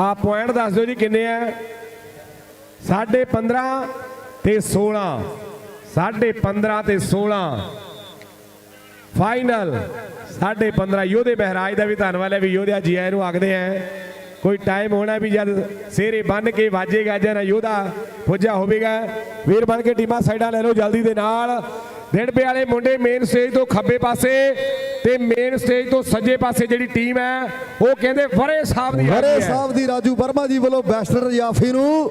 ਆ ਪੁਆਇੰਟ ਦੱਸ ਦਿਓ ਜੀ ਕਿੰਨੇ ਆ? ਸਾਢੇ 15 ਤੇ 16 ਸਾਢੇ 15 ਤੇ 16 ਫਾਈਨਲ ਸਾਢੇ 15 ਯੋਧੇ ਬਹਿਰਾਜ ਦਾ ਵੀ ਧੰਨਵਾਦ ਹੈ ਵੀ ਯੋਧਿਆ ਜੀ ਆਇਆਂ ਨੂੰ ਆਖਦੇ ਆ। ਕੋਈ ਟਾਈਮ ਹੋਣਾ ਵੀ ਜਦ ਸੇਰੇ ਬੰਨ ਕੇ ਵਾਜੇਗਾ ਜਰਾ ਯੋਧਾ ਪੁੱਜਾ ਹੋਵੇਗਾ, ਵੀਰ ਬਣ ਕੇ ਟੀਮਾਂ ਸਾਈਡਾਂ ਲੈ ਲਓ ਜਲਦੀ ਦੇ ਨਾਲ। ਦਿਨ ਵਾਲੇ ਮੁੰਡੇ ਮੇਨ ਸਟੇਜ ਤੋਂ ਖੱਬੇ ਪਾਸੇ। ਤੇ ਮੇਨ ਸਟੇਜ ਤੋਂ ਸੱਜੇ ਪਾਸੇ ਜਿਹੜੀ ਟੀਮ ਹੈ ਉਹ ਕਹਿੰਦੇ ਵਰੇ ਸਾਹਿਬ ਦੀ ਹੈ। ਸਾਹਿਬ ਦੀ ਰਾਜੂ ਵਰਮਾ ਜੀ ਵੱਲੋਂ ਬੈਸਟਰ ਜਾਫੀ ਨੂੰ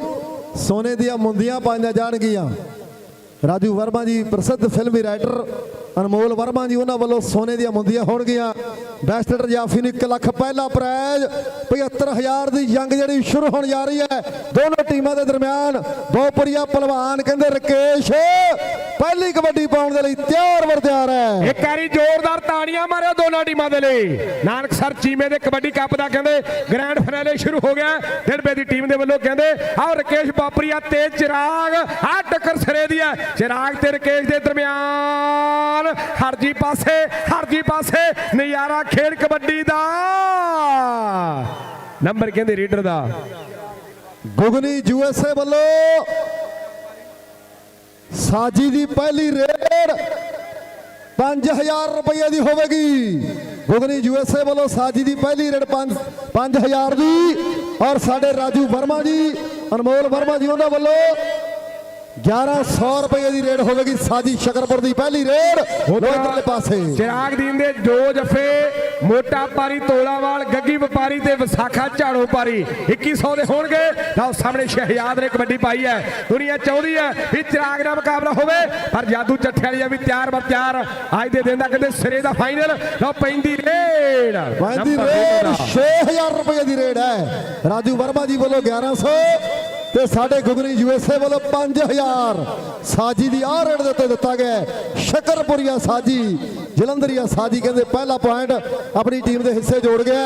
ਸੋਨੇ ਦੀਆਂ ਮੁੰਦੀਆਂ ਪਾਈਆਂ ਜਾਣਗੀਆਂ ਰਾਜੂ ਵਰਮਾ ਜੀ ਪ੍ਰਸਿੱਧ ਫਿਲਮੀ ਰਾਈਟਰ ਅਨਮੋਲ ਵਰਮਾ ਜੀ ਉਹਨਾਂ ਵੱਲੋਂ ਸੋਨੇ ਦੀਆਂ ਮੁੰਦੀਆਂ ਹੋਣਗੀਆਂ। ਬੈਸਟਰ ਜਾਫੀ ਨੂੰ 1 ਲੱਖ ਪਹਿਲਾ ਪ੍ਰਾਈਜ਼ 75000 ਦੀ ਜੰਗ ਜਿਹੜੀ ਸ਼ੁਰੂ ਹੋਣ ਜਾ ਰਹੀ ਹੈ। ਦੋਨੋਂ ਟੀਮਾਂ ਦੇ ਦਰਮਿਆਨ ਬਹੁਪਰੀਆ ਪਹਿਲਵਾਨ ਕਹਿੰਦੇ ਰਕੇਸ਼, ਪਹਿਲੀ ਕਬੱਡੀ ਪਾਉਣ ਦੇ ਲਈ ਤਿਆਰ ਵਰ ਤਿਆਰ ਹੈ। ਇੱਕ ਵਾਰੀ ਜ਼ੋਰਦਾਰ ਤਾੜੀਆਂ ਮਾਰਿਓ ਦੋਨਾਂ ਟੀਮਾਂ ਦੇ ਲਈ। ਨਾਨਕਸਰ ਚੀਮੇ ਦੇ ਕਬੱਡੀ ਕੱਪ ਦਾ ਕਹਿੰਦੇ ਗ੍ਰੈਂਡ ਫਾਈਨਲ ਸ਼ੁਰੂ ਹੋ ਗਿਆ। ਦਿੜਬੇ ਦੀ ਟੀਮ ਦੇ ਵੱਲੋਂ ਕਹਿੰਦੇ, ਆਹ ਰਕੇਸ਼ ਬਾਪਰੀਆ ਤੇ ਚਿਰਾਗ, ਆਹ ਟੱਕਰ ਸਿਰੇ ਦੀ ਹੈ ਚਿਰਾਗ ਤੇ ਰਕੇਸ਼ ਦੇ ਦਰਮਿਆਨ, ਹਰਜੀ ਪਾਸੇ ਹਰਜੀ ਪਾਸੇ, ਨਜ਼ਾਰਾ ਖੇਡ ਕਬੱਡੀ ਦਾ। ਨੰਬਰ ਕਹਿੰਦੇ ਰੀਡਰ ਦਾ। ਗੁਗਨੀ ਯੂਐਸਏ ਵੱਲੋਂ ਸਾਜੀ ਦੀ ਪਹਿਲੀ ਰੇਡ 5000 ਰੁਪਏ ਦੀ ਹੋਵੇਗੀ। ਗੁਗਨੀ ਯੂਐਸਏ ਵੱਲੋਂ ਸਾਜੀ ਦੀ ਪਹਿਲੀ ਰੇਡ 5 5000 ਦੀ। ਔਰ ਸਾਡੇ ਰਾਜੂ ਵਰਮਾ ਜੀ, ਅਨਮੋਲ ਵਰਮਾ ਜੀ ਉਹਨਾਂ ਵੱਲੋਂ 1100 ਰੁਪਏ ਦੀ ਰੇਡ ਹੋਵੇਗੀ ਸਾਜੀ ਸ਼ਕਰਪੁਰ ਦੀ ਪਹਿਲੀ ਰੇਡ ਲੋਧਰਲੇ ਪਾਸੇ। ਚਿਰਾਗ ਦੀਨ ਦੇ ਦੋ ਜਫੇ ਮੋਟਾ ਪਾਰੀ ਤੋਲਾਵਾਲ ਗੱਗੀ ਵਪਾਰੀ ਤੇ ਵਿਸਾਖਾ ਝਾੜੋ ਪਾਰੀ। 2100 ਦੇ ਹੋਣਗੇ। ਲਓ ਸਾਹਮਣੇ ਸ਼ਹਿਜ਼ਾਦ ਨੇ ਕਬੱਡੀ ਪਾਈ ਹੈ। ਦੁਨੀਆ ਚਾਹੁੰਦੀ ਹੈ ਵੀ ਚਿਰਾਗ ਨਾਲ ਮੁਕਾਬਲਾ ਹੋਵੇ ਪਰ ਜਾਦੂ ਚੱਠੇ ਵਾਲੀ ਵੀ ਤਿਆਰ ਬਰ ਤਿਆਰ। ਅੱਜ ਦੇ ਦਿਨ ਦਾ ਕਹਿੰਦੇ ਸਿਰੇ ਦਾ ਫਾਈਨਲ। ਲਓ ਪੈਂਦੀ ਰੇਡ। ਪੈਂਦੀ ਰੇਡ ਦਾ। 6000 ਰੁਪਏ ਦੀ ਰੇਡ ਹੈ। ਰਾਜੂ ਵਰਮਾ ਜੀ ਵੱਲੋਂ 1100 ਤੇ ਸਾਡੇ ਗੁਗਨੀ ਯੂਐਸਏ ਵੱਲੋਂ 5000 ਸਾਜੀ ਦੀ ਆਹ ਰੇਡ ਦੇ ਉੱਤੇ ਦਿੱਤਾ ਗਿਆ ਹੈ। ਸ਼ਕਰਪੁਰੀਆ ਸਾਜੀ, ਜਲੰਧਰੀਆ ਸਾਜੀ ਕਹਿੰਦੇ ਪਹਿਲਾ ਪੁਆਇੰਟ ਆਪਣੀ ਟੀਮ ਦੇ ਹਿੱਸੇ ਜੋੜ ਗਿਆ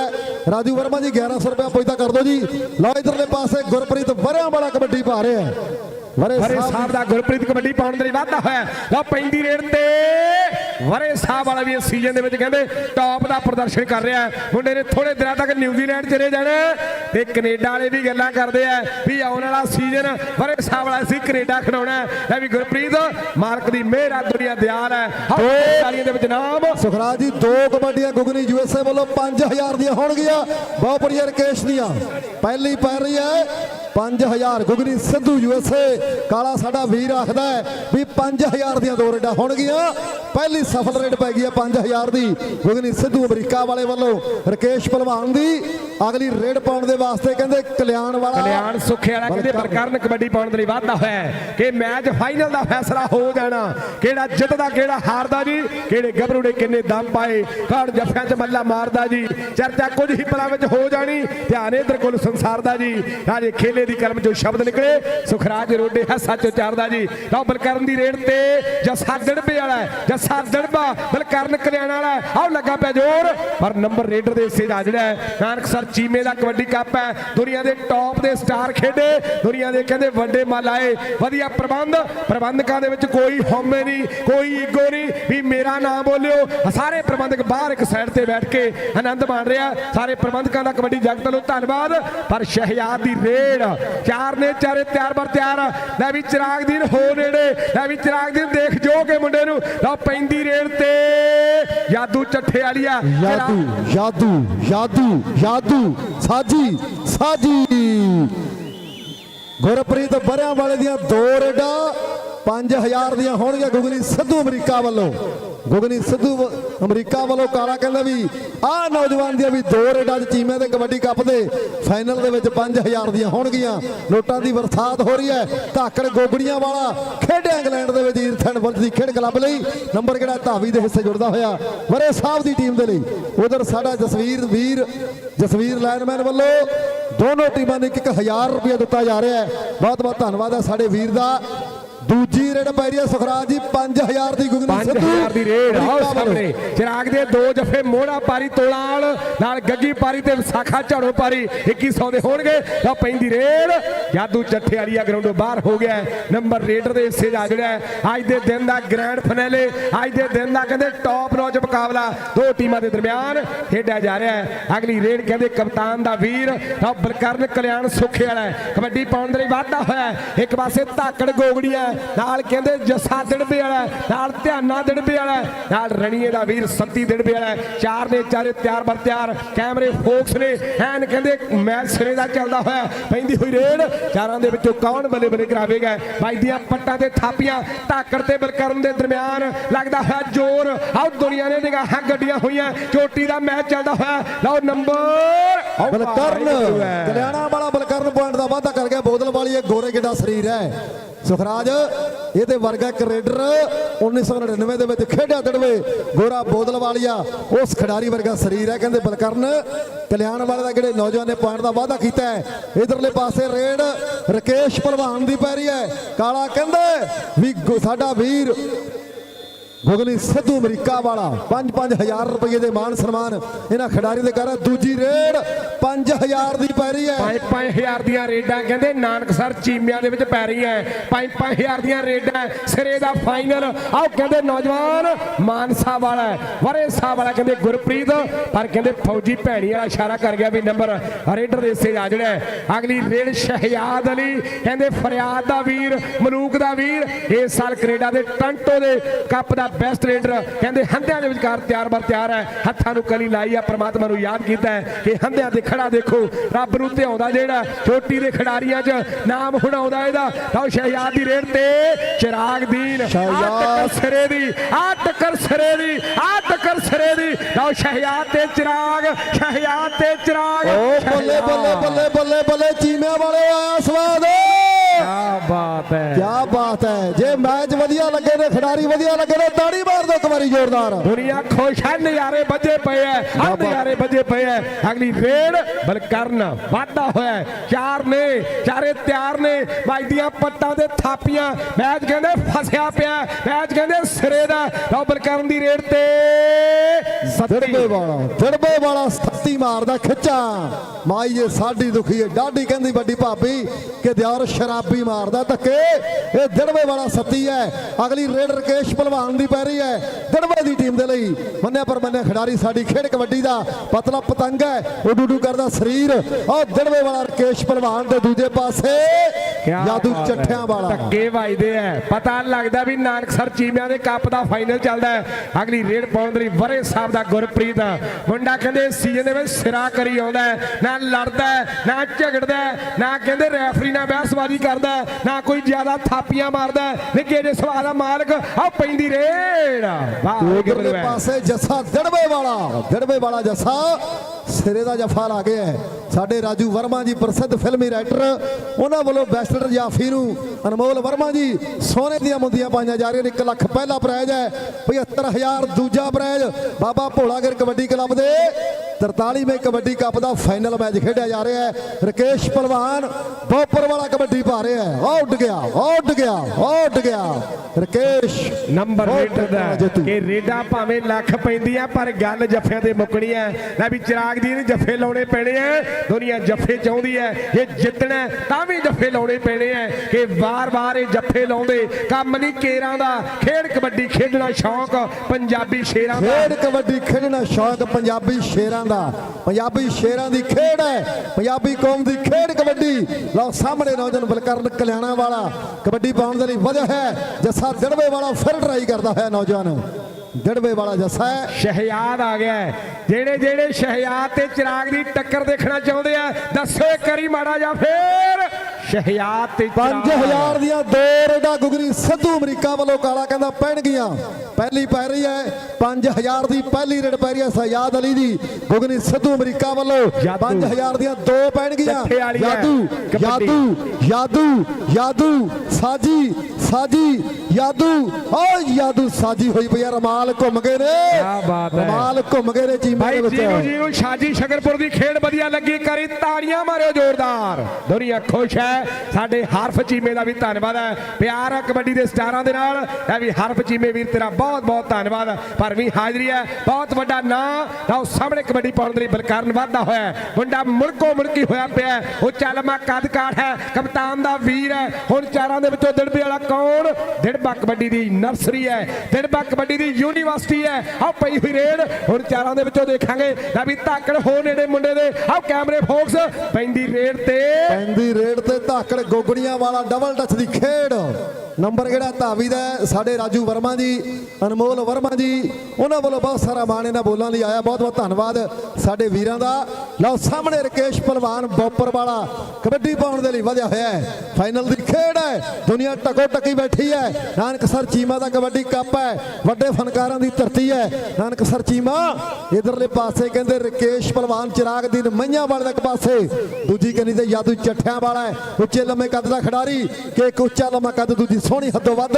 ਰਾਜੂ ਵਰਮਾ ਜੀ 1100 ਰੁਪਏ ਪੁੱਜਦਾ ਕਰ ਦਿਓ ਜੀ। ਲਓ ਇਧਰਲੇ ਪਾਸੇ ਗੁਰਪ੍ਰੀਤ ਵਰਿਆਂ ਵਾਲਾ ਕਬੱਡੀ ਪਾ ਰਿਹਾ ਵਰੇ ਸਾਹਿਬ ਦਾ ਗੁਰਪ੍ਰੀਤ ਕਬੱਡੀ ਪਾਉਣ ਦੇ ਲਈ ਵਾਧਾ ਹੋਇਆ ਲਓ ਪੈਂਦੀ ਰੇਡ ਤੇ ਵਰੇ ਸਾਹਿਬ ਵਾਲਾ ਵੀ ਇਸ ਸੀਜ਼ਨ ਦੇ ਵਿੱਚ ਕਹਿੰਦੇ ਟੌਪ ਦਾ ਪ੍ਰਦਰਸ਼ਨ ਕਰ ਰਿਹਾ ਹੈ। ਮੁੰਡੇ ਨੇ ਥੋੜੇ ਦਿਨਾਂ ਤੱਕ ਨਿਊਜ਼ੀਲੈਂਡ ਚਲੇ ਜਾਣਾ ਤੇ ਕੈਨੇਡਾ ਵਾਲੇ ਵੀ ਗੱਲਾਂ ਕਰਦੇ ਆ ਵੀ ਆਉਣ ਵਾਲਾ ਸੀਜ਼ਨ ਵਰੇ ਸਾਹਿਬ ਵਾਲਾ ਸੀ ਕੈਨੇਡਾ ਖਿਡਾਉਣਾ ਹੈ। ਵੀ ਗੁਰਪ੍ਰੀਤ ਮਾਰਕ ਦੀ ਮਿਹਰ ਆ ਦੁਨੀਆ ਦਿਆਲ ਹੈ। ਦੋ ਤਾਲੀਆਂ ਦੇ ਵਿੱਚ ਨਾਮ। ਸੁਖਰਾਜ ਜੀ ਦੋ ਕਬੱਡੀਆਂ ਗੁਗਨੀ ਯੂਐਸਏ ਵੱਲੋਂ 5000 ਦੀਆਂ ਹੋਣਗੀਆਂ। ਬਹੁਤ ਬੜੀਆ ਰਕੇਸ਼ ਦੀਆਂ। ਪਹਿਲੀ ਪੈ ਰਹੀ ਹੈ। 5000 ਗੁਗਨੀ ਸਿੱਧੂ ਯੂਐਸਏ ਕਾਲਾ ਸਾਡਾ ਵੀਰ ਆਖਦਾ ਹੈ ਵੀ 5000 ਦੀਆਂ ਦੋ ਰੇਡਾਂ ਹੋਣਗੀਆਂ। ਪਹਿਲੀ ਸਫਲ ਰੇਡ ਪੈ ਗਈ ਹੈ 5000 ਦੀ ਗੁਗਨੀ ਸਿੱਧੂ ਅਮਰੀਕਾ ਵਾਲੇ ਵੱਲੋਂ। ਰਕੇਸ਼ ਪਹਿਲਵਾਨ ਦੀ ਅਗਲੀ ਰੇਡ ਪਾਉਣ ਦੇ ਵਾਸਤੇ ਕਹਿੰਦੇ ਕਲਿਆਣ ਵਾਲਾ ਕਲਿਆਣ ਸੁੱਖੇ ਵਾਲਾ ਕਹਿੰਦੇ ਪ੍ਰਕਰਨ ਕਬੱਡੀ ਪਾਉਣ ਦੇ ਲਈ ਵਾਧਾ ਹੋਇਆ ਕਿ ਮੈਚ ਫਾਈਨਲ ਦਾ ਫੈਸਲਾ ਹੋ ਜਾਣਾ। ਕਿਹੜਾ ਜਿੱਤਦਾ ਕਿਹੜਾ ਹਾਰਦਾ ਜੀ? ਕਿਹੜੇ ਗੱਭਰੂ ਨੇ ਕਿੰਨੇ ਦਮ ਪਾਏ? ਕੌਣ ਜੱਫਿਆਂ 'ਚ ਮੱਲਾ ਮਾਰਦਾ ਜੀ? ਚਰਚਾ ਕੁਝ ਹੀ ਪਲਾਂ ਵਿੱਚ ਹੋ ਜਾਣੀ। ਧਿਆਨ ਇਧਰ ਕੋਲ ਸੰਸਾਰ ਦਾ ਜੀ। ਰਾਜੇ ਖੇਲੇ ਦੀ ਕਲਮ 'ਚੋਂ ਸ਼ਬਦ ਨਿਕਲੇ। ਸੁਖਰਾਜ ਰੋਡੇ ਹੈ ਸੱਚ ਉਚਾਰਦਾ ਜੀ। ਲਓ ਬਲਕਰਨ ਦੀ ਰੇਡ ਤੇ ਜੱਸਾ ਦੜਬੇ ਵਾਲਾ ਜੱਸਾ ਦੜਬਾ ਬਲਕਰਨ ਕਲਿਆਣ ਵਾਲਾ। ਆਓ ਲੱਗਾ ਪਿਆ ਜੋਰ। ਪਰ ਨੰਬਰ ਰੇਡਰ ਦੇ ਹਿੱਸੇ ਦਾ ਜਿਹੜਾ ਹੈ ਨਾਨਕਸਰ ਚੀਮੇ ਦਾ ਕਬੱਡੀ ਕੱਪ ਹੈ। ਦੁਨੀਆ ਦੇ ਟੌਪ ਦੇ ਸਟਾਰ ਖੇਡੇ। ਦੁਨੀਆ ਦੇ ਕਹਿੰਦੇ ਵੱਡੇ ਮੱਲ ਆਏ। ਵਧੀਆ ਪ੍ਰਬੰਧ। ਪ੍ਰਬੰਧਕਾਂ ਦੇ ਵਿੱਚ ਕੋਈ ਹਉਮੈ ਨਹੀਂ ਕੋਈ ਈਗੋ ਨਹੀਂ। ਵੀ ਮੇਰਾ ਨਾਮ ਬੋਲਿਓ। ਸਾਰੇ ਪ੍ਰਬੰਧਕ ਬਾਹਰ ਇੱਕ ਸਾਈਡ ਤੇ ਬੈਠ ਕੇ ਆਨੰਦ ਮਾਣ ਰਿਹਾ ਸਾਰੇ ਪ੍ਰਬੰਧਕਾਂ ਦਾ ਕਬੱਡੀ ਜਗਤ ਵੱਲੋਂ ਧੰਨਵਾਦ। ਪਰ ਸ਼ਹਿਜ਼ਾਦ ਦੀ ਰੇਡ। ਚਾਰ ਨੇ ਚਾਰੇ ਤਿਆਰ ਬਰ ਤਿਆਰ। ਲੈ ਵੀ ਚਿਰਾਗ ਦੀਨ ਹੋ ਨੇੜੇ। ਲੈ ਵੀ ਚਿਰਾਗ ਦੀਨ ਦੇਖ ਜੋ ਕੇ ਮੁੰਡੇ ਨੂੰ। ਲਓ ਪੈਂਦੀ ਰੇਡ ਤੇ। ਜਾਦੂ ਚੱਠੇ ਵਾਲੀਆ ਯਾਦੂ ਯਾਦੂ ਯਾਦੂ ਯਾਦੂ। ਸਾਜੀ ਸਾਜੀ। ਗੁਰਪ੍ਰੀਤ ਬਰਿਆਂ ਵਾਲੇ ਦੀਆਂ ਦੋ ਰੇਡਾਂ। 5000 ਦੀਆਂ ਹੋਣਗੀਆਂ ਗੁਗਨੀ ਸਿੱਧੂ ਅਮਰੀਕਾ ਵੱਲੋਂ। ਗੁਗਨੀ ਸਿੱਧੂ ਅਮਰੀਕਾ ਵੱਲੋਂ ਕਾਲਾ ਕਹਿੰਦਾ ਵੀ ਆਹ ਨੌਜਵਾਨ ਦੀਆਂ ਵੀ ਦੋ ਰੇਡਾਂ ਚ ਚੀਮੇ ਦੇ ਕਬੱਡੀ ਕੱਪ ਦੇ ਫਾਈਨਲ ਦੇ ਵਿੱਚ 5000 ਦੀਆਂ ਹੋਣਗੀਆਂ। ਨੋਟਾਂ ਦੀ ਬਰਸਾਤ ਹੋ ਰਹੀ ਹੈ। ਧਾਕੜ ਗੋਗੜੀਆਂ ਵਾਲਾ ਖੇਡ ਇੰਗਲੈਂਡ ਦੇ ਵਿੱਚ ਈਰਥਨ ਦੀ ਖੇਡ ਕਲੱਬ ਲਈ ਨੰਬਰ ਕਿਹੜਾ ਧਾਵੀ ਦੇ ਹਿੱਸੇ ਜੁੜਦਾ ਹੋਇਆ ਵਰੇ ਸਾਹਿਬ ਦੀ ਟੀਮ ਦੇ ਲਈ। ਉਧਰ ਸਾਡਾ ਜਸਵੀਰ ਵੀਰ, ਜਸਵੀਰ ਲਾਇਨਮੈਨ ਵੱਲੋਂ ਦੋਨੋਂ ਟੀਮਾਂ ਨੂੰ ਇੱਕ 1000 ਰੁਪਏ ਦਿੱਤਾ ਜਾ ਰਿਹਾ ਹੈ। ਬਹੁਤ ਬਹੁਤ ਧੰਨਵਾਦ ਹੈ ਸਾਡੇ ਵੀਰ ਦਾ। ਦੂਜੀ ਰੇਡ ਪੈ ਰਹੀ ਹੈ ਸੁਖਰਾਜ ਜੀ 5000 ਦੀ ਗੁਗਨੀ 5000 ਦੀ ਰੇਡ ਆਓ। ਸਾਹਮਣੇ ਚਿਰਾਗ ਦੇ ਦੋ ਜਫੇ ਮੋੜਾ ਪਾਰੀ ਤੋਲਾਲ ਨਾਲ ਗੱਗੀ ਪਾਰੀ ਤੇ ਵਿਸਾਖਾ ਝਾੜੋ ਪਾਰੀ 2100 ਦੇ ਹੋਣਗੇ ਤਾਂ ਪੈਂਦੀ ਰੇਡ ਜਾਦੂ ਚੱਠੇ ਵਾਲੀਆ ਗਰਾਊਂਡੋਂ ਬਾਹਰ ਹੋ ਗਿਆ। ਨੰਬਰ ਰੇਡਰ ਦੇ ਹਿੱਸੇ ਜਾ ਜੜਿਆ ਹੈ। ਅੱਜ ਦੇ ਦਿਨ ਦਾ ਗ੍ਰੈਂਡ ਫਾਈਨਲ ਅੱਜ ਦੇ ਦਿਨ ਦਾ ਕਹਿੰਦੇ ਟੌਪ ਨੌਚ ਮੁਕਾਬਲਾ ਦੋ ਟੀਮਾਂ ਦੇ ਦਰਮਿਆਨ ਖੇਡਿਆ ਜਾ ਰਿਹਾ ਹੈ ਅਗਲੀ ਰੇਡ ਕਹਿੰਦੇ ਕਪਤਾਨ ਦਾ ਵੀਰ ਤਾਂ ਬਲਕਰਨ ਕਲਿਆਣ ਸੁਖੇ ਵਾਲਾ। ਕਬੱਡੀ ਪਾਉਣ ਦੇ ਲਈ ਵਾਧਾ ਹੋਇਆ। ਇੱਕ ਪਾਸੇ ਧਾਕੜ ਗੋਗੜੀਆਂ ਨਾਲ ਕਹਿੰਦੇ ਜੱਸਾ ਦਿੜਬੇ ਵਾਲਾ ਨਾਲ ਧਿਆਨਾ ਦਿੜਬੇ ਵਾਲਾ ਨਾਲ ਰਣੀਏ ਦਾ ਵੀਰ ਸੰਤੀ ਦਿੜਬੇ ਵਾਲਾ। ਚਾਰ ਨੇ ਚਾਰੇ ਤਿਆਰ ਬਰ ਤਿਆਰ ਕੈਮਰੇ ਫੋਕਸ ਨੇ। ਐਨ ਕਹਿੰਦੇ ਮੈਚ ਸਿਰੇ ਦਾ ਚੱਲਦਾ ਹੋਇਆ ਪੈਂਦੀ ਹੋਈ ਰੇਡ। ਚਾਰਾਂ ਦੇ ਵਿੱਚੋਂ ਕੌਣ ਬੱਲੇ ਬੱਲੇ ਕਰਾਵੇਗਾ? ਬਾਈ ਦੀਆਂ ਪੱਟਾਂ ਤੇ ਥਾਪੀਆਂ ਧਾਕੜ ਤੇ ਬਲਕਰਨ ਦੇ ਦਰਮਿਆਨ ਲੱਗਦਾ ਹੋਇਆ ਜ਼ੋਰ। ਆਓ ਦੁਨੀਆ ਨੇ ਨਿਗਾਹਾਂ ਗੱਡੀਆਂ ਹੋਈਆਂ ਚੋਟੀ ਦਾ ਮੈਚ ਚੱਲਦਾ ਹੋਇਆ। ਲਓ ਨੰਬਰ। ਬਲਕਰਨ। ਕਲਿਆਣਾ ਵਾਲਾ ਬਲਕਰਨ ਪੁਆਇੰਟ ਦਾ ਵਾਅਦਾ ਕਰ ਗਿਆ। ਬੋਤਲ ਵਾਲੀ ਇਹ ਗੋਰੇ ਕਿੱਡਾ ਸਰੀਰ ਹੈ। ਸੁਖਰਾਜ ਇਹਦੇ ਵਰਗਾ ਇੱਕ ਰੇਡਰ 1999 ਦੇ ਵਿੱਚ ਖੇਡਿਆ ਤੜਵੇ, ਗੋਰਾ ਬੋਤਲ ਵਾਲੀਆ ਉਸ ਖਿਡਾਰੀ ਵਰਗਾ ਸਰੀਰ ਹੈ, ਕਹਿੰਦੇ ਬਲਕਰਨ। ਕਲਿਆਣ ਵਾਲੇ ਦਾ ਜਿਹੜੇ ਨੌਜਵਾਨ ਨੇ ਪੁਆਇੰਟ ਦਾ ਵਾਅਦਾ ਕੀਤਾ ਹੈ, ਇਧਰਲੇ ਪਾਸੇ ਰੇਡ, ਰਕੇਸ਼ ਪਹਿਲਵਾਨ ਦੀ ਪੈ ਰਹੀ ਹੈ, ਕਾਲਾ ਕਹਿੰਦੇ ਵੀ ਸਾਡਾ ਵੀਰ ਗੁਗਲੀ ਸਿੱਧੂ ਅਮਰੀਕਾ ਵਾਲਾ। 5-5000 ਰੁਪਏ ਦੇ ਮਾਨ ਸਨਮਾਨ ਇਹਨਾਂ ਖਿਡਾਰੀ ਦੇ ਕਰ ਦੂਜੀ ਰੇਡ 5000 ਦੀ ਪੈ ਰਹੀ ਹੈ। ਪੰਜ ਪੰਜ ਹਜ਼ਾਰ ਦੀਆਂ ਰੇਡਾਂ ਕਹਿੰਦੇ ਨਾਨਕਸਰ ਚੀਮਿਆਂ ਦੇ ਵਿੱਚ ਪੈ ਰਹੀਆਂ ਪੰਜ ਪੰਜ ਹਜ਼ਾਰ ਦੀਆਂ ਰੇਡਾਂ ਸਿਰੇ ਦਾ ਫਾਈਨਲ। ਆਓ ਕਹਿੰਦੇ ਨੌਜਵਾਨ ਮਾਨਸਾ ਵਾਲਾ ਵਰੇ ਸਾਹਿਬ ਵਾਲਾ ਕਹਿੰਦੇ ਗੁਰਪ੍ਰੀਤ, ਪਰ ਕਹਿੰਦੇ ਫੌਜੀ ਭੈਣੀ ਵਾਲਾ ਇਸ਼ਾਰਾ ਕਰ ਗਿਆ ਵੀ ਨੰਬਰ ਰੇਡਰ ਦੇ ਹਿੱਸੇ ਜਾ ਜਿਹੜਾ ਅਗਲੀ ਰੇਡ ਸ਼ਹਿਯਾਦ ਅਲੀ, ਕਹਿੰਦੇ ਫਰਿਆਦ ਦਾ ਵੀਰ, ਮਲੂਕ ਦਾ ਵੀਰ, ਇਸ ਸਾਲ ਕੈਨੇਡਾ ਦੇ ਟੰਟੋ ਦੇ ਕੱਪ ਦਾ ਬੈਸਟ ਰੇਡਰ ਕਹਿੰਦੇ ਹੰਦਿਆਂ ਦੇ ਵਿਚਕਾਰ ਤਿਆਰ ਬਰ ਤਿਆਰ ਹੈ ਹੱਥਾਂ ਨੂੰ ਕਲੀ ਲਾਈ ਆ ਪ੍ਰਮਾਤਮਾ ਨੂੰ ਯਾਦ ਕੀਤਾ ਹੈ ਕਿ ਹੰਦਿਆਂ ਤੇ ਖੜਾ ਦੇਖੋ ਰੱਬ ਨੂੰ ਧਿਆਉਂਦਾ ਜਿਹੜਾ ਚੋਟੀ ਦੇ ਖਿਡਾਰੀਆਂ 'ਚ ਨਾਮ ਹੁਣਾਉਂਦਾ ਇਹਦਾ। ਲਓ ਸ਼ਹਿਜ਼ਾਦ ਦੀ ਰੇਡ ਤੇ ਚਿਰਾਗ ਦੀਨ ਸ਼ਹਿਜ਼ਾਦ। ਟੱਕਰ ਸਿਰੇ ਦੀ ਆ ਟੱਕਰ ਸਿਰੇ ਦੀ ਆ ਟੱਕਰ ਸਿਰੇ ਦੀ। ਲਓ ਸ਼ਹਿਜ਼ਾਦ ਤੇ ਚਿਰਾਗ ਸ਼ਹਿਜ਼ਾਦ ਤੇ ਚਿਰਾਗ ਓ ਬੱਲੇ ਬੱਲੇ ਬੱਲੇ ਬੱਲੇ ਬੱਲੇ ਚੀਮਿਆਂ ਵਾਲੇ ਆਇਆ ਸਵਾਦ। ਕੀ ਬਾਤ ਹੈ। ਕੀ ਬਾਤ ਹੈ। ਜੇ ਮੈਚ ਵਧੀਆ ਲੱਗੇ ਨੇ ਖਿਡਾਰੀ ਵਧੀਆ ਲੱਗੇ ਨੇ ਤਾੜੀ ਮਾਰ ਦਿਓ ਇੱਕ ਵਾਰੀ ਜ਼ੋਰਦਾਰ। ਦੁਨੀਆ ਖੁਸ਼ ਹੈ ਨਜ਼ਾਰੇ ਵੱਜੇ ਪਏ ਐ ਆ ਨਜ਼ਾਰੇ ਵੱਜੇ ਪਏ ਐ ਅਗਲੀ ਰੇਡ ਬਲਕਰਨ ਵਾਧਾ ਹੋਇਆ। ਚਾਰ ਨੇ ਚਾਰੇ ਤਿਆਰ ਨੇ। ਵੱਜਦੀਆਂ ਪੱਟਾਂ ਤੇ ਥਾਪੀਆਂ। ਮੈਚ ਕਹਿੰਦੇ ਫਸਿਆ ਪਿਆ ਮੈਚ ਕਹਿੰਦੇ ਸਿਰੇ ਦਾ ਲਓ ਬਲਕਰਨ ਦੀ ਰੇਡ ਤੇ ਸੱਤੀ। ਵਾਲਾ ਦੜਬੇ ਵਾਲਾ ਸੱਤੀ ਮਾਰਦਾ ਖਿੱਚਾ। ਮਾਈ ਜੇ ਸਾਡੀ ਦੁਖੀ ਹੈ। ਡਾਢੀ ਕਹਿੰਦੀ ਵੱਡੀ ਭਾਬੀ ਕਿ ਦਿਆਰ ਸ਼ਰਾਬੀ ਮਾਰਦਾ ਧੱਕੇ। ਇਹ ਦੜਬੇ ਵਾਲਾ ਸੱਤੀ ਹੈ। ਅਗਲੀ ਰੇਡ ਰਕੇਸ਼ ਪਹਿਲਵਾਨ ਦੀ ਪੈ ਰਹੀ ਹੈ। ਦੜਬੇ ਦੀ ਟੀਮ ਦੇ ਲਈ ਮੰਨਿਆ ਪਰ ਮੰਨਿਆ ਖਿਡਾਰੀ ਸਾਡੀ ਖੇਡ ਕਬੱਡੀ ਦਾ ਪਤਲਾ ਪਤੰਗ ਹੈ। ਉਡੂ ਕਰਦਾ ਸਰੀਰ। ਉਹ ਦੜਬੇ ਵਾਲਾ ਰਕੇਸ਼ ਪਹਿਲਵਾਨ ਦੇ ਦੂਜੇ ਪਾਸੇ। ਜਾਦੂ। ਚੱਠਿਆਂ ਵਾਲਾ। ਧੱਕੇ ਵੱਜਦੇ ਐ ਪਤਾ ਲੱਗਦਾ ਵੀ ਨਾਨਕਸਰ ਚੀਮਿਆਂ ਦੇ ਕੱਪ ਦਾ ਫਾਈਨਲ ਚੱਲਦਾ ਹੈ। ਅਗਲੀ ਰੇਡ ਪਾਉਣ ਦੇ ਲਈ ਵਰੇ ਸਾਹਿਬ ਦਾ ਗੁਰਪ੍ਰੀਤ। ਮੁੰਡਾ ਕਹਿੰਦੇ ਸੀਜ਼ਨ ਦੇ ਵਿੱਚ ਸਿਰਾ ਕਰੀ ਆਉਂਦਾ। ਨਾ ਲੜਦਾ ਨਾ ਝਗੜਦਾ ਨਾ ਕਹਿੰਦੇ ਰੈਫਰੀ ਨਾਲ ਬਹਿਸਬਾਜ਼ੀ ਕਰਦਾ ਨਾ ਕੋਈ ਜ਼ਿਆਦਾ ਥਾਪੀਆਂ ਮਾਰਦਾ। ਨਿੱਕੇ ਜਿਹੇ ਸਵਾਲ ਦਾ ਮਾਲਕ ਆ ਪੈਂਦੀ ਰੇਡ ਵਾਹ ਪਾਸੇ ਜੱਸਾ ਦੜਵੇ ਵਾਲਾ ਦੜਵੇ ਵਾਲਾ ਜੱਸਾ ਸਿਰੇ ਦਾ ਜਫਾ ਲਾ ਗਿਆ। ਸਾਡੇ ਰਾਜੂ ਵਰਮਾ ਜੀ ਪ੍ਰਸਿੱਧ ਫਿਲਮੀ ਰਾਈਟਰ ਉਹਨਾਂ ਵੱਲੋਂ ਬੈਸਟਰ ਜਾਫੀ ਨੂੰ ਅਨਮੋਲ ਵਰਮਾ ਜੀ ਸੋਨੇ ਦੀਆਂ ਮੁੰਦੀਆਂ ਪਾਈਆਂ ਜਾ ਰਹੀਆਂ ਨੇ 1 ਲੱਖ ਪਹਿਲਾ ਪ੍ਰਾਈਜ਼ ਹੈ 75000 ਦੂਜਾ ਪ੍ਰਾਈਜ਼ ਬਾਬਾ ਭੋਲਾਗਰ ਕਬੱਡੀ ਕਲੱਬ ਦੇ 43ਵੇਂ ਕਬੱਡੀ ਕੱਪ ਦਾ ਫਾਈਨਲ ਮੈਚ ਖੇਡਿਆ ਜਾ ਰਿਹਾ ਹੈ। ਰਕੇਸ਼ ਪਹਿਲਵਾਨ ਬੋਪਰ ਵਾਲਾ ਕਬੱਡੀ ਪਾ ਰਿਹਾ ਹੈ। ਉਹ ਉੱਡ ਗਿਆ ਉਹ ਉੱਡ ਗਿਆ ਉਹ ਉੱਡ ਗਿਆ। ਰਕੇਸ਼ ਨੰਬਰ ਰੇਡਰ ਦਾ। ਕਿ ਰੇਡਾਂ ਭਾਵੇਂ ਲੱਖ ਪੈਂਦੀਆਂ ਪਰ ਗੱਲ ਜੱਫਿਆਂ ਤੇ ਮੁੱਕਣੀ ਹੈ। ਲੈ ਵੀ ਚਿਰਾਗ ਦੀ ਨੇ ਜੱਫੇ ਲਾਉਣੇ ਪੈਣੇ ਆ। ਦੁਨੀਆ ਜੱਫੇ ਚਾਹੁੰਦੀ ਹੈ ਜੇ ਜਿੱਤਣਾ ਤਾਂ ਵੀ ਜੱਫੇ ਲਾਉਣੇ ਪੈਣੇ ਆ। ਕਿ ਵਾਰ-ਵਾਰ ਇਹ ਜੱਫੇ ਲਾਉਂਦੇ ਕੰਮ ਨਹੀਂ ਕੇਰਾਂ ਦਾ। ਖੇਡ ਕਬੱਡੀ ਖੇਡਣਾ ਸ਼ੌਂਕ ਪੰਜਾਬੀ ਸ਼ੇਰਾਂ ਦਾ। ਖੇਡ ਕਬੱਡੀ ਖੇਡਣਾ ਸ਼ੌਕ ਪੰਜਾਬੀ ਸ਼ੇਰਾਂ ਦਾ ਪੰਜਾਬੀ ਸ਼ੇਰਾਂ ਦੀ ਖੇਡ ਹੈ। ਪੰਜਾਬੀ ਕੌਮ ਦੀ ਖੇਡ ਕਬੱਡੀ। ਲਓ ਸਾਹਮਣੇ ਨੌਜਵਾਨ ਬਲਕਰਨ ਕਲਿਆਣਾ ਵਾਲਾ ਕਬੱਡੀ ਪਾਉਣ ਦੇ ਲਈ ਵਧਿਆ ਹੈ। ਜੱਸਾ ਦੜਵੇ ਵਾਲਾ ਫਿਰ ਟਰਾਈ ਕਰਦਾ ਹੋਇਆ ਨੌਜਵਾਨ। ਦੜਵੇ ਵਾਲਾ ਜੱਸਾ ਹੈ। ਸ਼ਹਿਜ਼ਾਦ ਆ ਗਿਆ ਹੈ। ਜਿਹੜੇ ਜਿਹੜੇ ਸ਼ਹਿਜ਼ਾਦ ਤੇ ਚਿਰਾਗ ਦੀ ਟੱਕਰ ਦੇਖਣਾ ਚਾਹੁੰਦੇ ਆ ਦੱਸੋ ਇੱਕ ਵਾਰੀ ਮਾੜਾ ਜਾਂ ਫੇਰ। ਸ਼ਹਿਜ਼ਾਦ ਤੇ ਚਿਰਾਗ। 5000 ਦੀਆਂ ਦੋ ਰੇਡਾ ਗੁਗਰੀ ਸਿੱਧੂ ਅਮਰੀਕਾ ਵੱਲੋਂ ਕਾਲਾ ਕਹਿੰਦਾ ਪੈਣਗੀਆਂ ਪਹਿਲੀ ਪੈ ਰਹੀ ਹੈ 5000 ਦੀ ਪਹਿਲੀ ਰੇਡ ਪੈ ਰਹੀ ਹੈ ਸਯਾਦ ਅਲੀ ਦੀ। ਗੁਗਨੀ ਸਿੱਧੂ ਅਮਰੀਕਾ ਵੱਲੋਂ ਜਾਦੂ। 5000 ਦੀਆਂ ਦੋ ਪੈਣਗੀਆਂ। ਯਾਦੂ। ਯਾਦੂ ਯਾਦੂ ਯਾਦੂ ਸਾਜੀ ਸਾਜੀ ਯਾਦੂ। ਓ ਯਾਦੂ ਸਾਜੀ ਹੋਈ ਪਈ ਆ ਰਮਾਲ ਘੁੰਮ ਗਏ ਨੇ। ਕਿਆ ਬਾਤ ਹੈ। ਰਮਾਲ ਘੁੰਮ ਗਏ ਨੇ ਚੀਮੇ ਦੇ ਵਿੱਚ। ਜੀਨੂ ਜੀਨੂ ਸ਼ਾਜੀ ਸ਼ਕਰਪੁਰ ਦੀ ਖੇਡ ਵਧੀਆ ਲੱਗੀ। ਕਰੀ ਤਾੜੀਆਂ ਮਾਰਿਓ ਜ਼ੋਰਦਾਰ। ਦੁਨੀਆ ਖੁਸ਼ ਹੈ। ਸਾਡੇ ਹਰਫ ਚੀਮੇ ਦਾ ਵੀ ਧੰਨਵਾਦ ਹੈ। ਪਿਆਰ ਹੈ ਕਬੱਡੀ ਦੇ ਸਟਾਰਾਂ ਦੇ ਨਾਲ। ਇਹ ਵੀ ਹਰਫ ਚੀਮੇ ਵੀਰ ਤੇਰਾ ਬਹੁਤ ਬਹੁਤ ਧੰਨਵਾਦ। ਪਰ ਹਾਜ਼ਰੀ ਹੈ। ਬਹੁਤ ਵੱਡਾ ਨਾਂ ਤਾਂ ਸਾਹਮਣੇ ਕਬੱਡੀ ਪਾਉਣ ਦੇ ਲਈ ਬਲਕਾਰਨ ਵਾਧਾ ਹੋਇਆ ਮੁੰਡਾ ਮੁੜਕੋ ਮੁੜਕੀ ਹੋਇਆ ਪਿਆ ਉਹ ਚੱਲਮਾ ਕੱਦ ਹੈ। ਕਪਤਾਨ ਦਾ ਵੀਰ ਹੈ। ਹੁਣ ਚਾਰਾਂ ਦੇ ਵਿੱਚੋਂ ਦਿੜਬੇ ਵਾਲਾ ਕੌਣ? ਦਿੜਬਾ ਕਬੱਡੀ ਦੀ ਨਰਸਰੀ ਹੈ। ਦਿੜਬਾ ਕਬੱਡੀ ਦੀ ਯੂਨੀਵਰਸਿਟੀ ਹੈ। ਆਹ ਪਈ ਹੋਈ ਰੇਡ। ਹੁਣ ਚਾਰਾਂ ਦੇ ਵਿੱਚੋਂ ਦੇਖਾਂਗੇ ਲੈ ਵੀ ਧਾਕੜ ਹੋ ਨੇੜੇ ਮੁੰਡੇ ਦੇ। ਆਹ ਕੈਮਰੇ ਫੋਕਸ। ਪੈਂਦੀ ਰੇਡ ਤੇ ਪੈਂਦੀ ਰੇਡ ਤੇ ਧਾਕੜ ਗੋਗੜੀਆਂ ਵਾਲਾ ਡਬਲ ਟੱਚ ਦੀ ਖੇਡ। ਨੰਬਰ ਕਿਹੜਾ? ਧਾਵੀ ਦਾ ਸਾਡੇ ਰਾਜੂ ਵਰਮਾ ਜੀ, ਅਨਮੋਲ ਵਰਮਾ ਜੀ, ਉਹਨਾਂ ਵੱਲੋਂ ਬਹੁਤ ਸਾਰਾ ਮਾਣ ਇਹਨਾਂ ਬੋਲਾਂ ਲਈ ਆਇਆ। ਬਹੁਤ ਬਹੁਤ ਧੰਨਵਾਦ ਸਾਡੇ ਵੀਰਾਂ ਦਾ। ਲਓ, ਸਾਹਮਣੇ ਰਕੇਸ਼ ਪਹਿਲਵਾਨ ਬੋਪਰ ਵਾਲਾ। ਕਬੱਡੀ ਪਾਉਣ ਦੇ ਲਈ ਵਧਿਆ ਹੋਇਆ ਹੈ। ਫਾਈਨਲ ਦੀ ਖੇਡ ਹੈ। ਦੁਨੀਆ ਟਕੋ ਟਕੀ ਬੈਠੀ ਹੈ। ਨਾਨਕਸਰ ਚੀਮਾ ਦਾ ਕਬੱਡੀ ਕੱਪ ਹੈ। ਵੱਡੇ ਫਨਕਾਰਾਂ ਦੀ ਧਰਤੀ ਹੈ। ਨਾਨਕਸਰ ਚੀਮਾ, ਇਧਰਲੇ ਪਾਸੇ ਕਹਿੰਦੇ ਰਕੇਸ਼ ਪਹਿਲਵਾਨ ਚਿਰਾਗ ਦੀ ਮਈਆਂ ਵਾਲੇ ਦਾ ਇੱਕ ਪਾਸੇ। ਦੂਜੀ ਕਨੀ ਤੇ ਯਾਦੂ ਚੱਠਿਆਂ ਵਾਲਾ ਹੈ। ਉੱਚੇ ਲੰਮੇ ਕੱਦ ਦਾ ਖਿਡਾਰੀ, ਕਿ ਇੱਕ ਉੱਚਾ ਲੰਮਾ ਕੱਦ ਦੂਜੀ ਸੋਹਣੀ ਹੱਦੋਂ ਵੱਧ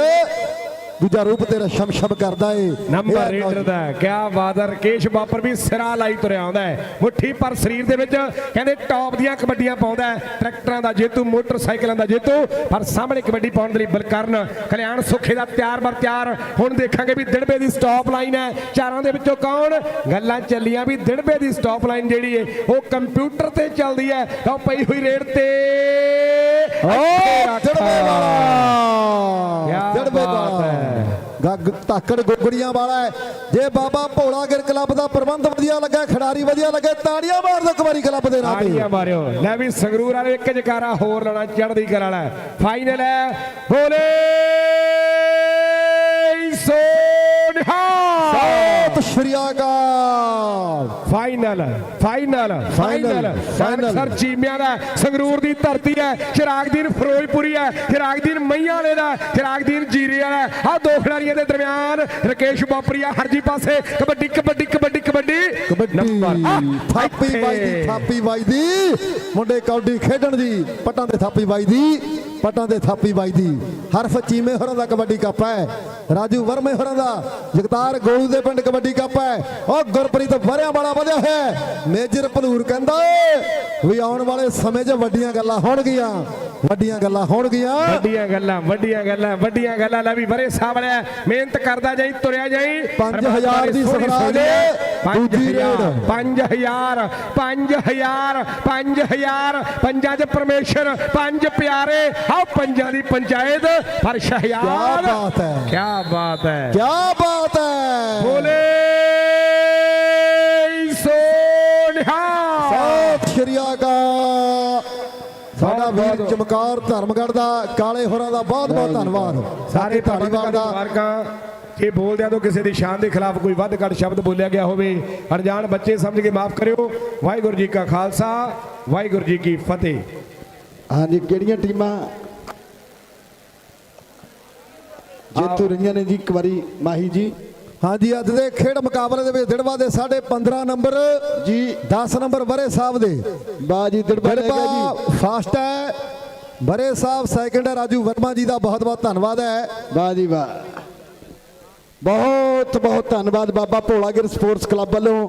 ਦੂਜਾ ਰੂਪ ਤੇਰਾ ਸ਼ਮਸ਼ਮ ਕਰਦਾ ਏ। ਨੰਬਰ ਰੇਡਰ ਦਾ। ਕਿਆ ਹੈ ਰਕੇਸ਼ ਬਾਪਰ ਵੀ ਸਿਰਾ ਲਾਈ ਤੁਰਿਆ ਆਉਂਦਾ ਹੈ ਮੁੱਠੀ ਪਰ ਸਰੀਰ ਦੇ ਵਿੱਚ ਕਹਿੰਦੇ ਟੌਪ ਦੀਆਂ ਕਬੱਡੀਆਂ ਪਾਉਂਦਾ ਟਰੈਕਟਰਾਂ ਦਾ ਜੇਤੂ ਮੋਟਰਸਾਈਕਲਾਂ ਦਾ ਜੇਤੂ। ਪਰ ਸਾਹਮਣੇ ਕਬੱਡੀ ਪਾਉਣ ਦੇ ਲਈ ਬਲਕਰਨ ਕਲਿਆਣ ਸੁੱਖੇ ਦਾ ਤਿਆਰ ਬਰ ਤਿਆਰ। ਹੁਣ ਦੇਖਾਂਗੇ ਵੀ ਦਿੜਬੇ ਦੀ ਸਟਾਪ ਲਾਈਨ ਹੈ। ਚਾਰਾਂ ਦੇ ਵਿੱਚੋਂ ਕੌਣ? ਗੱਲਾਂ ਚੱਲੀਆਂ ਵੀ ਦਿੜਬੇ ਦੀ ਸਟਾਪ ਲਾਈਨ ਜਿਹੜੀ ਹੈ ਉਹ ਕੰਪਿਊਟਰ ਤੇ ਚੱਲਦੀ ਹੈ। ਤਾਂ ਪਈ ਹੋਈ ਰੇਡ ਤੇ। ਜੜਵੇ ਵਾਲਾ ਕਿਆ ਜੜਵੇ ਬਾਤ ਵਾਲਾ ਹੈ। ਗੱਗ ਧਾਕੜ ਗੋਗੜੀਆਂ ਵਾਲਾ ਜੇ ਬਾਬਾ ਭੋਲਾ ਗਿਰ ਕਲੱਬ ਦਾ ਪ੍ਰਬੰਧ ਵਧੀਆ ਲੱਗਾ ਖਿਡਾਰੀ ਵਧੀਆ ਲੱਗੇ ਤਾੜੀਆਂ ਮਾਰ ਦੋ ਕੁਮਾਰੀ ਕਲੱਬ ਦੇ ਨਾਂ ਤੇ ਤਾੜੀਆਂ ਮਾਰਿਓ। ਲੈ ਵੀ ਸੰਗਰੂਰ ਵਾਲੇ ਇੱਕ ਜਕਾਰਾ ਹੋਰ ਲਾਣਾ ਚੜ੍ਹਦੀ ਕਲਾ ਵਾਲਾ। ਫਾਈਨਲ ਹੈ। ਬੋਲੇ ਸੋਨਹਾ ਸਤਿ ਸ਼੍ਰੀ ਅਕਾਲ final final final final। Sir ਚੀਮਿਆਂ ਦਾ ਸੰਗਰੂਰ ਦੀ ਧਰਤੀ ਹੈ ਚਿਰਾਗਦੀਨ ਫਿਰੋਜ਼ਪੁਰੀ ਹੈ ਚਿਰਾਗਦੀਨ ਮਈਆਂ ਵਾਲੇ ਦਾ ਚਿਰਾਗਦੀਨ ਜੀਰੇ ਵਾਲਾ ਆ ਦੋ ਖਿਡਾਰੀਆਂ ਦੇ ਦਰਮਿਆਨ ਰਕੇਸ਼ ਬਾਪਰੀਆ ਹਰਜੀ ਪਾਸੇ ਕਬੱਡੀ ਕਬੱਡੀ ਕਬੱਡੀ ਕਬੱਡੀ। ਨੰਬਰ ਥਾਪੀ। ਬਾਈ ਦੀ ਥਾਪੀ ਬਾਈ ਦੀ। ਮੁੰਡੇ ਕੌਡੀ ਖੇਡਣ ਦੀ ਪਟਾਂ ਤੇ ਥਾਪੀ ਬਾਈ ਦੀ। ਪਟਾਂ ਤੇ ਥਾਪੀ ਬਾਈ ਦੀ ਹਰਫ ਚੀਮੇ ਹੋਰਾਂ ਦਾ ਕਬੱਡੀ ਕੱਪ ਹੈ। ਰਾਜੂ ਵਰਮੇ ਹੋਰਾਂ ਦਾ, ਜਗਤਾਰ ਗੋਲੂ ਦੇ ਪਿੰਡ ਕਬੱਡੀ ਕੱਪ ਹੈ। ਉਹ ਗੁਰਪ੍ਰੀਤ ਵਰਿਆਂ ਵਾਲਾ ਵਧਿਆ ਹੋਇਆ ਮੇਜਰ ਭਲੂਰ ਕਹਿੰਦਾ, ਵੀ ਆਉਣ ਵਾਲੇ ਸਮੇਂ 'ਚ ਵੱਡੀਆਂ ਗੱਲਾਂ ਹੋਣਗੀਆਂ। ਵੱਡੀਆਂ ਗੱਲਾਂ ਹੋਣਗੀਆਂ। ਵੱਡੀਆਂ ਗੱਲਾਂ ਵੱਡੀਆਂ ਗੱਲਾਂ ਵੱਡੀਆਂ ਗੱਲਾਂ ਲੈ ਵੀ ਬਰੇ ਸਾਹਮਣੇ। ਮਿਹਨਤ ਕਰਦਾ ਜਾਈ ਤੁਰਿਆ ਜਾਈ। ਪੰਜ ਹਜ਼ਾਰ ਦੀ ਸਵਰਾਜ, ਦੂਜੀ ਰੇਡ। 5000 5000 5000 ਪੰਜਾਂ 'ਚ ਪਰਮੇਸ਼ਰ ਪੰਜ ਪਿਆਰੇ। ਆਓ ਪੰਜਾਂ ਦੀ ਪੰਚਾਇਤ ਪਰ ਸ਼ਹਿਯਾਦ ਕਿਆ ਬਾਤ ਹੈ। ਕੀ ਬਾਤ ਹੈ। ਕੀ ਬਾਤ ਹੈ। ਬੋਲੇ। ਧਰਮਗੜ ਦਾ ਕਾਲੇ ਹੋਰਾਂ ਦਾ ਬਹੁਤ ਬਹੁਤ ਧੰਨਵਾਦ। ਸਾਰੇ ਧਾਰੀਵਾਲ ਦਾ ਮਾਰਕਾਂ ਜੇ ਬੋਲਦਿਆਂ ਤੋਂ ਕਿਸੇ ਦੀ ਸ਼ਾਨ ਦੇ ਖਿਲਾਫ ਕੋਈ ਵੱਧ ਘੱਟ ਸ਼ਬਦ ਬੋਲਿਆ ਗਿਆ ਹੋਵੇ ਅਣਜਾਣ ਬੱਚੇ ਸਮਝ ਕੇ ਮਾਫ ਕਰਿਓ। ਵਾਹਿਗੁਰੂ ਜੀ ਕਾ ਖਾਲਸਾ ਵਾਹਿਗੁਰੂ ਜੀ ਕੀ ਫਤਿਹ। ਹਾਂਜੀ ਕਿਹੜੀਆਂ ਟੀਮਾਂ? ਜੇਤੂ ਰਹੀਆਂ ਨੇ ਜੀ ਇੱਕ ਵਾਰੀ ਮਾਹੀ ਜੀ। ਹਾਂਜੀ ਅੱਜ ਦੇ ਖੇਡ ਮੁਕਾਬਲੇ ਦੇ ਵਿੱਚ ਦਿੜਵਾ ਦੇ ਸਾਡੇ 15 ਨੰਬਰ ਜੀ। 10 ਨੰਬਰ ਬਰੇ ਸਾਹਿਬ ਦੇ। ਬਾਜੀ ਦੜਬਾ ਲੈ ਗਿਆ ਦਿੜਵਾ ਜੀ ਫਾਸਟ ਹੈ। ਬਰੇ ਸਾਹਿਬ ਸੈਕਿੰਡ ਹੈ ਰਾਜੂ ਵਰਮਾ ਜੀ ਦਾ ਬਹੁਤ ਬਹੁਤ ਧੰਨਵਾਦ ਹੈ। ਵਾਹ ਜੀ ਵਾਹ। ਬਹੁਤ ਬਹੁਤ ਧੰਨਵਾਦ ਬਾਬਾ ਭੋਲਾਗਿਰ ਸਪੋਰਟਸ ਕਲੱਬ ਵੱਲੋਂ।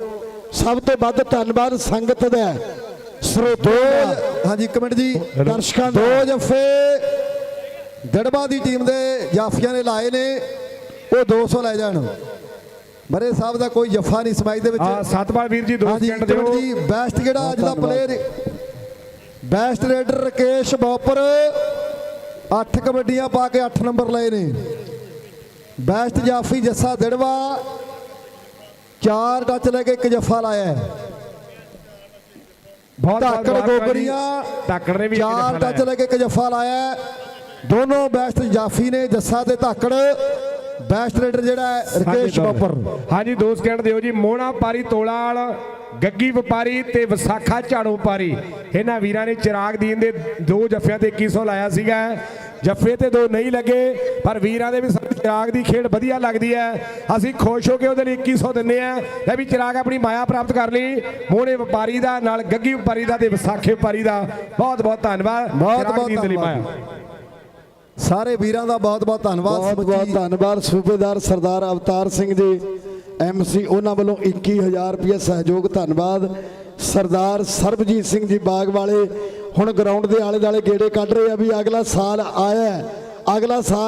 ਸਭ ਤੋਂ ਵੱਧ ਧੰਨਵਾਦ ਸੰਗਤ ਦਾ ਸਰੋਤੋ ਹਾਂਜੀ ਇੱਕ ਮਿੰਟ ਜੀ। ਦਰਸ਼ਕਾਂ ਦੋ। ਜਫੇ। ਦੜਬਾ ਦੀ ਟੀਮ ਦੇ ਜਾਫੀਆਂ ਨੇ ਲਾਏ ਨੇ। ਉਹ 200 ਲੈ ਜਾਣ। ਬਰੇ ਸਾਹਿਬ ਦਾ ਕੋਈ ਜਫਾ ਨਹੀਂ ਸਮਾਈ ਦੇ ਵਿੱਚ। ਆ ਸਤਪਾਲ ਵੀਰ ਜੀ ਦੋ ਸਕਿੰਟ ਦਿਓ। ਜੀ ਬੈਸਟ ਕਿਹੜਾ ਅੱਜ ਦਾ। Player best raider Rakesh Bopar. 8 ਕਬੱਡੀਆਂ ਪਾ ਕੇ 8 ਨੰਬਰ ਲਏ ਨੇ। ਬੈਸਟ ਜਾਫੀ ਜੱਸਾ ਦਿੜਵਾ। ਚਾਰ ਟੱਚ ਲੈ ਕੇ ਇੱਕ ਜੱਫਾ ਲਾਇਆ ਬਹੁਤ ਧਾਕੜ। ਗੋਗੜੀਆਂ। ਧਾਕੜ ਨੇ ਵੀ ਇੱਕ ਟੱਚ। ਲੈ ਕੇ ਇੱਕ ਜੱਫਾ ਲਾਇਆ। ਦੋਨੋਂ ਬੈਸਟ ਜਾਫੀ ਨੇ ਜੱਸਾ ਤੇ ਧਾਕੜ। ਬੈਸਟ ਰੇਡਰ ਜਿਹੜਾ ਹੈ ਰਕੇਸ਼ ਬੱਪਰ। ਹਾਂਜੀ ਦੋ ਸਕਿੰਟ ਦਿਓ ਜੀ। ਮੋਹਣਾ ਪਾਰੀ ਤੋਲਾਲ। ਗੱਗੀ ਵਪਾਰੀ ਤੇ ਵਿਸਾਖਾ ਝਾੜੂ ਵਪਾਰੀ। ਇਹਨਾਂ ਵੀਰਾਂ ਨੇ ਚਿਰਾਗ ਦੀਨ ਦੇ ਦੋ ਜੱਫਿਆਂ ਤੇ 2100 ਲਾਇਆ ਸੀਗਾ। ਜੱਫੇ ਤੇ ਦੋ ਨਹੀਂ ਲੱਗੇ ਪਰ ਵੀਰਾਂ ਦੇ ਵੀ ਸਾਨੂੰ ਚਿਰਾਗ ਦੀ ਖੇਡ ਵਧੀਆ ਲੱਗਦੀ ਹੈ। ਅਸੀਂ ਖੁਸ਼ ਹੋ ਕੇ ਉਹਦੇ ਲਈ 2100 ਦਿੰਨੇ ਆ ਲੈ ਵੀ ਚਿਰਾਗ ਆਪਣੀ ਮਾਇਆ ਪ੍ਰਾਪਤ ਕਰ ਲਈ। ਮੋਹਣੇ ਵਪਾਰੀ ਦਾ ਨਾਲ ਗੱਗੀ ਵਪਾਰੀ ਦਾ ਤੇ ਵਿਸਾਖੇ ਵਪਾਰੀ ਦਾ ਬਹੁਤ ਬਹੁਤ ਧੰਨਵਾਦ। ਬਹੁਤ ਬਹੁਤ ਧੰਨਵਾਦ। ਮਾਇਆ। ਸਾਰੇ ਵੀਰਾਂ ਦਾ ਬਹੁਤ ਬਹੁਤ ਧੰਨਵਾਦ। ਬਹੁਤ ਬਹੁਤ ਧੰਨਵਾਦ। ਸੂਬੇਦਾਰ ਸਰਦਾਰ ਅਵਤਾਰ ਸਿੰਘ ਜੀ। ਐਮਸੀ, ਉਹਨਾਂ ਵੱਲੋਂ 21000 ਰੁਪਏ ਸਹਿਯੋਗ, ਧੰਨਵਾਦ। ਸਰਦਾਰ ਸਰਬਜੀਤ ਸਿੰਘ ਜੀ ਬਾਗ ਵਾਲੇ ਹੁਣ ਗਰਾਊਂਡ ਦੇ ਆਲੇ ਦਾਲੇ ਗੇੜੇ ਕੱਢ ਰਹੇ ਆ ਵੀ ਅਗਲਾ ਸਾਲ ਆਇਆ ਅਗਲਾ ਸਾਲ